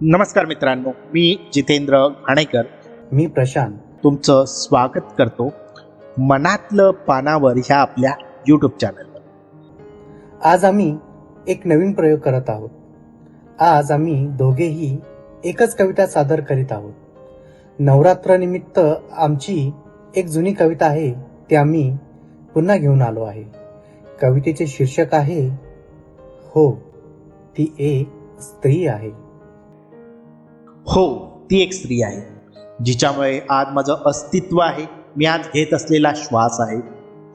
नमस्कार मित्रांनो मी जितेंद्र घाणेकर. मी प्रशांत. तुमचं स्वागत करतो मनातलं पानावर ह्या आपल्या यूट्यूब चॅनलवर आज आम्ही एक नवीन प्रयोग करत आहोत. आज आम्ही दोघेही एकच कविता सादर करीत आहोत. नवरात्रनिमित्त आमची एक जुनी कविता आहे ती आम्ही पुन्हा घेऊन आलो आहे. कवितेचे शीर्षक आहे हो ती एक स्त्री आहे. हो ती एक स्त्री आहे जिच्यामुळे आज माझं अस्तित्व आहे. मी आज घेत असलेला श्वास आहे.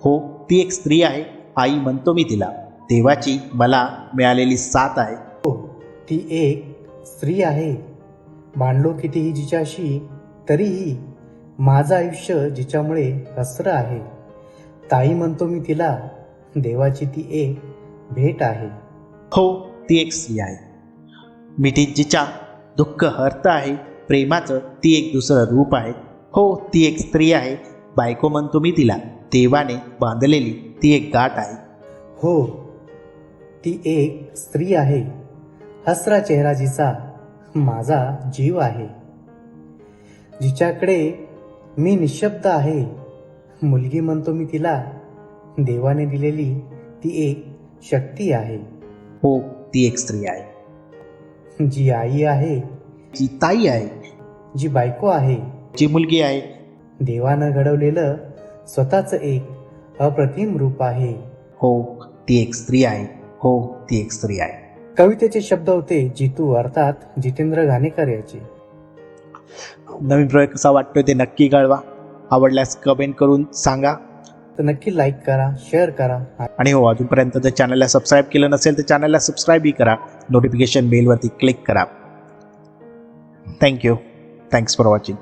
हो ती एक स्त्री आहे. आई म्हणतो मी तिला देवाची मला मिळालेली साथ आहे. हो ती एक स्त्री आहे. भांडलो कितीही जिच्याशी तरीही माझं आयुष्य जिच्यामुळे हसरं आहे. ताई म्हणतो मी तिला देवाची ती एक भेट आहे. हो ती एक स्त्री आहे. मिठी जिच्या दुःख हर्त आहे प्रेमाचं ती एक दुसरं रूप आहे. हो ती एक स्त्री आहे बायको म्हणतो मी तिला देवाने बांधलेली ती एक गाठ आहे. हो ती एक स्त्री आहे हसरा चेहरा जिचा माझा जीव आहे. जिच्याकडे मी निशब्द आहे मुलगी म्हणतो मी तिला देवाने दिलेली ती एक शक्ती आहे. हो ती एक स्त्री आहे. जी आई आहे जी ताई आहे जी बायको आहे जी मुलगी आहे देवानं घडवलेलं स्वतःच एक अप्रतिम रूप आहे. हो ती एक स्त्री आहे हो ती एक स्त्री आहे. कवितेचे शब्द होते जितू अर्थात जितेंद्र घाणेकर याचे. नवीन प्रयोग कसा वाटतोय ते नक्की कळवा. आवडल्यास कमेंट करून सांगा. तर नक्की लाईक करा शेअर करा. आणि हो अजूनपर्यंत जर चॅनलला सबस्क्राईब केलं नसेल तर चॅनलला सबस्क्राईबही करा. नोटिफिकेशन बेलवरती क्लिक करा. Thank you thanks for watching